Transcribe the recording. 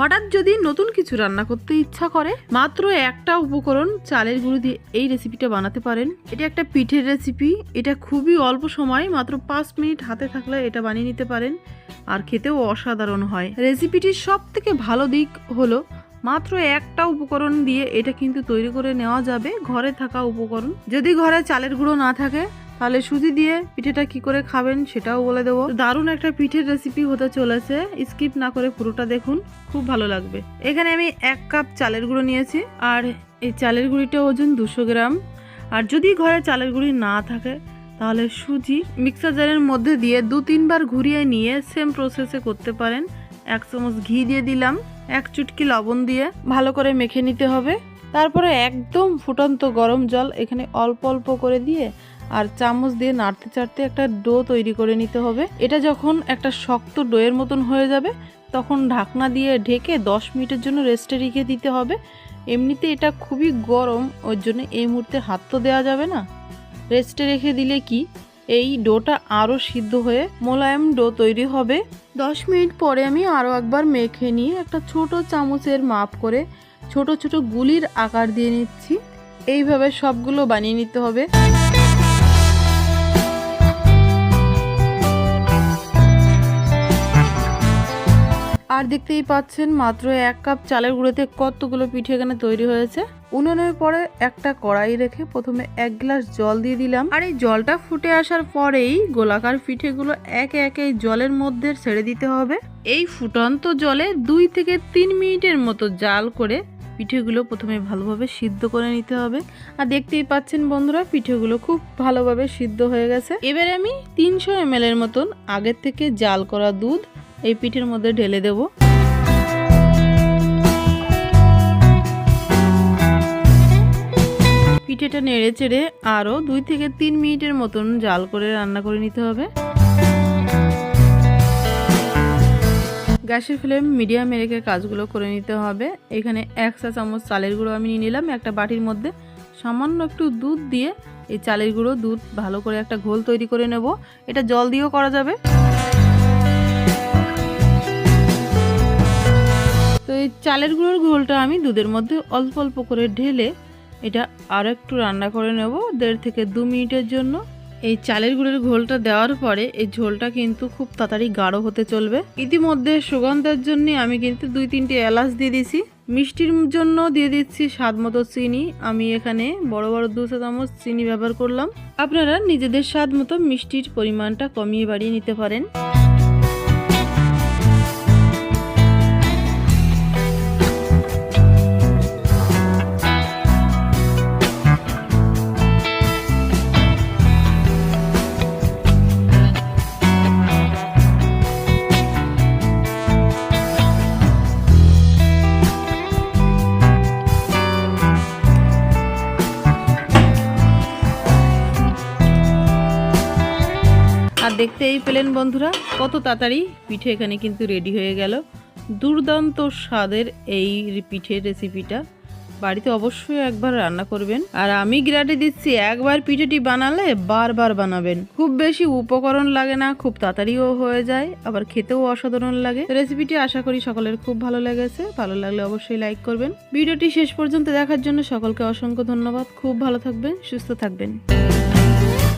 হঠাৎ যদি নতুন কিছু রান্না করতে ইচ্ছা করে, মাত্র একটা উপকরণ চালের গুঁড়ো দিয়ে এই রেসিপিটা বানাতে পারেন। এটা একটা পিঠের রেসিপি এটা খুবই অল্প সময়, মাত্র পাঁচ মিনিট হাতে থাকলে এটা বানিয়ে নিতে পারেন, আর খেতেও অসাধারণ হয়। রেসিপিটির সব থেকে ভালো দিক হলো, মাত্র একটা উপকরণ দিয়ে এটা কিন্তু তৈরি করে নেওয়া যাবে, ঘরে থাকা উপকরণ। যদি ঘরে চালের গুঁড়ো না থাকে তাহলে সুজি দিয়ে পিঠেটা কি করে খাবেন সেটাও বলে দেবো। দারুণ একটা পিঠের রেসিপি হতে চলেছে। স্কিপ না করে পুরোটা দেখুন, খুব ভালো লাগবে। এখানে আমি এক কাপ চালের গুঁড়ো নিয়েছি, আর এই চালের গুঁড়িটা ওজন দুশো গ্রাম। আর যদি ঘরে চালের গুঁড়ি না থাকে, তাহলে সুজি মিক্সার জারের মধ্যে দিয়ে দু তিনবার ঘুরিয়ে নিয়ে সেম প্রসেসে করতে পারেন। এক চামচ ঘি দিয়ে দিলাম, এক চুটকি লবণ দিয়ে ভালো করে মেখে নিতে হবে। তারপরে একদম ফুটন্ত গরম জল এখানে অল্প অল্প করে দিয়ে আর চামচ দিয়ে নাড়তে চাড়তে একটা ডো তৈরি করে নিতে হবে। এটা যখন একটা শক্ত ডোয়ের মতন হয়ে যাবে, তখন ঢাকনা দিয়ে ঢেকে দশ মিনিটের জন্য রেস্টে রেখে দিতে হবে। এমনিতে এটা খুবই গরম, ওর জন্য এই মুহূর্তে হাত তো দেওয়া যাবে না। রেস্টে রেখে দিলে কি? এই ডোটা আরও সিদ্ধ হয়ে মোলায়েম ডো তৈরি হবে। দশ মিনিট পরে আমি আরও একবার মেখে নিয়ে একটা ছোট চামচের মাপ করে ছোট ছোট গুলির আকার দিয়ে নিচ্ছি। এইভাবে সবগুলো বানিয়ে নিতে হবে। আর দেখতেই পাচ্ছেন, মাত্র এক কাপ চালের গুঁড়োতে কতগুলো পিঠে এখানে তৈরি হয়েছে। উনুনের পরে একটা কড়াই রেখে প্রথমে এক গ্লাস জল দিয়ে দিলাম। আর এই জলটা ফুটে আসার পরেই গোলাকার পিঠেগুলো একে একে জলের মধ্যে ছেড়ে দিতে হবে। এই ফুটন্ত জলে দুই থেকে তিন মিনিটের মতো জাল করে পিঠেগুলো প্রথমে ভালোভাবে সিদ্ধ করে নিতে হবে। আর দেখতেই পাচ্ছেন বন্ধুরা, পিঠেগুলো খুব ভালোভাবে সিদ্ধ হয়ে গেছে। এবারে আমি তিনশো এম এর মতন আগের থেকে জাল করা দুধ এই পিঠের মধ্যে ঢেলে দেব। পিঠেটা নেড়ে চেড়ে আরও দুই থেকে তিন মিনিটের মতন জাল করে রান্না করে নিতে হবে। গ্যাসের ফ্লেম মিডিয়ামে রেখে কাজগুলো করে নিতে হবে। এখানে এক চা চামচ চালের গুঁড়ো আমি নিয়ে নিলাম। একটা বাটির মধ্যে সামান্য একটু দুধ দিয়ে এই চালের গুঁড়ো দুধ ভালো করে একটা ঘোল তৈরি করে নেব। এটা জল দিয়েও করা যাবে। তো এই চালের গুঁড়োর ঘোলটা আমি দুধের মধ্যে অল্প অল্প করে ঢেলে এটা আরও একটু রান্না করে নেব দেড় থেকে দু মিনিটের জন্য। এই চালের গুঁড়োর ঘোলটা দেওয়ার পরে এই ঝোলটা কিন্তু খুব তাড়াতাড়ি গাঢ় হতে চলবে। ইতিমধ্যে সুগন্ধের জন্য আমি কিন্তু দুই তিনটে এলাচ দিয়ে দিছি। মিষ্টির জন্য দিয়ে দিচ্ছি স্বাদ মতো চিনি। আমি এখানে বড় বড় দু চা চামচ চিনি ব্যবহার করলাম। আপনারা নিজেদের স্বাদ মতো মিষ্টির পরিমাণটা কমিয়ে বাড়িয়ে নিতে পারেন। আর দেখতেই পেলেন বন্ধুরা, কত তাড়াতাড়ি পিঠে এখানে কিন্তু রেডি হয়ে গেল। দুর্দান্ত স্বাদের এই পিঠের রেসিপিটা বাড়িতে অবশ্যই একবার রান্না করবেন। আর আমি গ্যারান্টি দিচ্ছি, একবার পিঠেটি বানালে বারবার বানাবেন। খুব বেশি উপকরণ লাগে না, খুব তাড়াতাড়িও হয়ে যায়, আবার খেতেও অসাধারণ লাগে। রেসিপিটি আশা করি সকলের খুব ভালো লেগেছে। ভালো লাগলে অবশ্যই লাইক করবেন। ভিডিওটি শেষ পর্যন্ত দেখার জন্য সকলকে অসংখ্য ধন্যবাদ। খুব ভালো থাকবেন, সুস্থ থাকবেন।